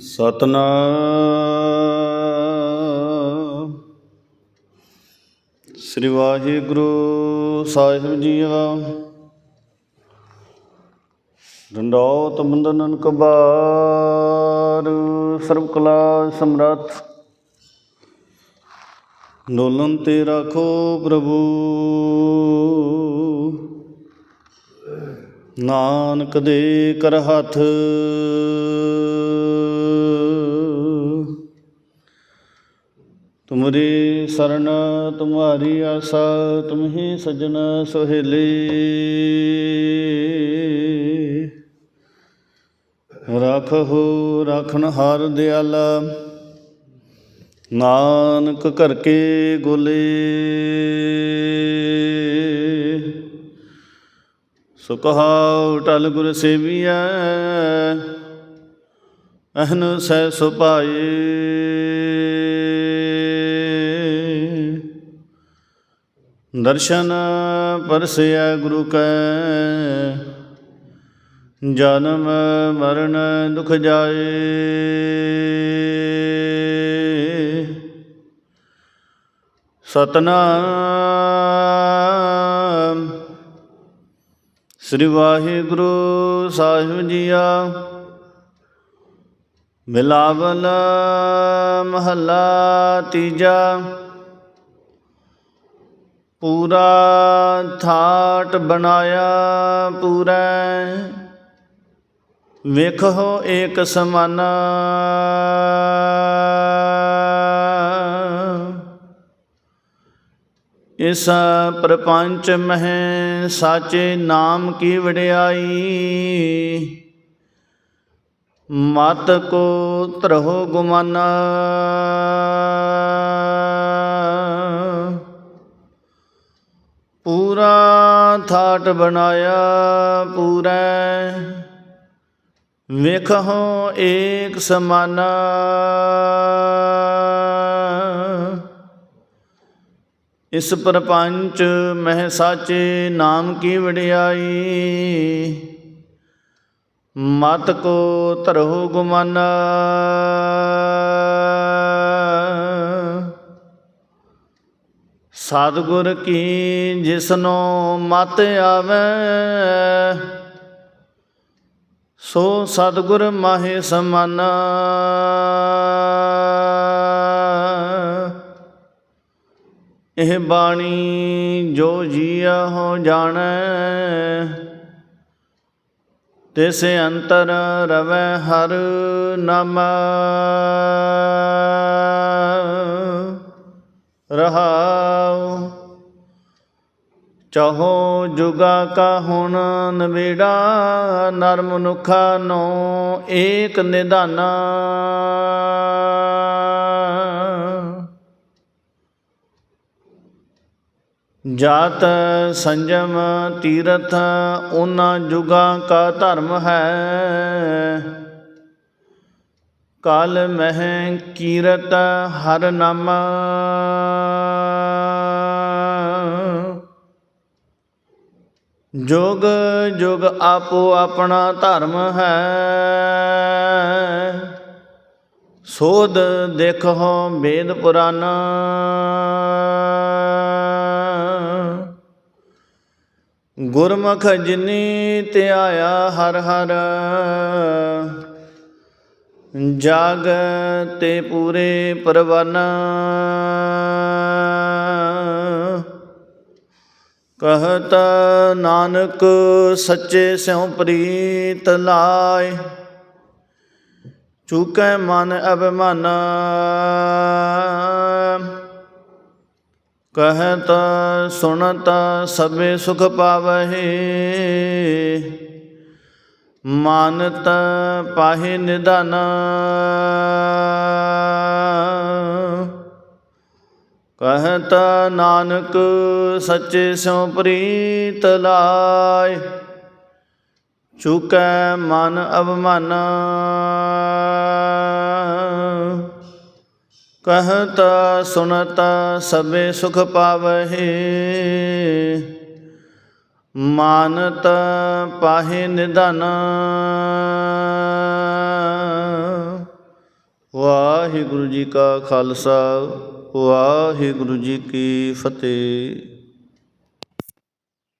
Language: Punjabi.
ਸਤਨਾਮ। ਸ੍ਰੀ ਵਾਹਿਗੁਰੂ ਸਾਹਿਬ ਜੀਆ। ਦੰਡੋਤ ਬੰਦਨਨ ਕਬਾਰ ਸਰਬ ਕਲਾ ਸਮਰੱਥ। ਡੋਲਨ ਤੇ ਰੱਖੋ ਪ੍ਰਭੂ। ਨਾਨਕ ਦੇ ਕਰ ਹੱਥ। ਤੁਮਰੀ ਸਰਨ, ਤੁਮਾਰੀ ਆਸਾ, ਤੁਮਹੀ ਸਜਣ ਸੁਹੇਲੀ। ਰਖੋ ਰਖਨ ਹਰ ਦਿਆਲਾ। ਨਾਨਕ ਕਰ ਕੇ ਗੋਲੇ। ਸੁਕਹਾਉ ਟਲ ਗੁਰ ਸੇਵੀਐ, ਅਹਨ ਸੈ ਸੁਪਾਏ ਦਰਸ਼ਨ ਪਰਸਿਆ ਗੁਰੂ ਕੈ। ਜਨਮ ਮਰਨ ਦੁਖ ਜਾਏ। ਸਤਨਾਮ। ਸ੍ਰੀ ਵਾਹਿਗੁਰੂ ਸਾਹਿਬ ਜੀਆ। ਮਿਲਾਵਲ ਮਹੱਲਾ ਤੀਜਾ। ਪੂਰਾ ਥਾਟ ਬਣਾਇਆ ਪੂਰਾ। ਵੇਖੋ ਏਕ ਸਮਾਨਾ। ਇਸ ਪ੍ਰਪੰਚ ਮਹਿ ਸਾਚੇ ਨਾਮ ਕੀ ਵਡਿਆਈ। ਮਤ ਕੋ ਤਰਹੁ ਗੁਮਾਨਾ। ਥਾਟ ਬਣਾਇਆ ਪੂਰਾ। ਵੇਖੋ ਏਕ ਸਮਾਨਾ। ਇਸ ਪ੍ਰਪੰਚ ਮਹਿ ਸਾਚੇ ਨਾਮ ਕੀ ਵਡਿਆਈ। ਮਤ ਕੋ ਧਰੋ ਗੁਮਾਨਾ। ਸਤਿਗੁਰ ਕੀ ਜਿਸਨੋ ਮਤ ਆਵੇ, ਸੋ ਸਤਿਗੁਰ ਮਾਹੇ ਸਮਨ। ਇਹ ਬਾਣੀ ਜੋ ਜੀਆ ਹੋ ਜਾਣੈ, ਤਿਸ ਅੰਤਰ ਰਵੈ ਹਰ ਨਾਮ। ਰਹਾਉ ਚਹੋ ਜੁਗਾ ਕਾ ਹੁਣ ਨਵੇੜਾ ਨਰ ਮਨੁਖਾ ਨੋ ਏਕ ਨਿਧਾਨਾ। ਜਾਤ ਸੰਜਮ ਤੀਰਥ, ਉਹਨਾਂ ਜੁਗਾਂ ਕਾ ਧਰਮ ਹੈ। ਕਲ ਮਹਿ ਕੀਰਤ ਹਰ ਨਾਮ। ਜੋਗ ਜੁਗ ਆਪੋ ਆਪਣਾ ਧਰਮ ਹੈ। ਸੋਧ ਦੇਖੋ ਵੇਦ ਪੁਰਾਨ ਗੁਰਮੁਖ ਜਿਨੀ ਧਿਆਇਆ ਹਰ ਹਰ। ਜਾਗ ਤੇ ਪੂਰੇ ਪਰਵਾਨ। ਕਹਤ ਨਾਨਕ ਸੱਚੇ ਸਿਉ ਪ੍ਰੀਤ ਲਾਇ, ਚੁਕੈ ਮਨ ਅਭਿਮਾਨ ਕਹਤ ਸੁਣਤ ਸਭੇ ਸੁਖ ਪਾਵਹਿ, ਮਾਨਤ ਪਾਹੇ ਨਿਧਨ। ਕਹਤ ਨਾਨਕ ਸੱਚੇ ਸਿਉ ਪ੍ਰੀਤ ਲਾਇ ਚੁਕੈ ਮਨ ਅਵਮਾਨ। ਕਹਤ ਸੁਨਤ ਸਭੇ ਸੁਖ ਪਾਵਹਿ, ਮਾਨਤ ਪਾਹੇ ਨਿਧਨ। ਵਾਹਿਗੁਰੂ ਜੀ ਕਾ ਖਾਲਸਾ। ਵਾਹਿਗੁਰੂ ਜੀ ਕੀ ਫਤਿਹ।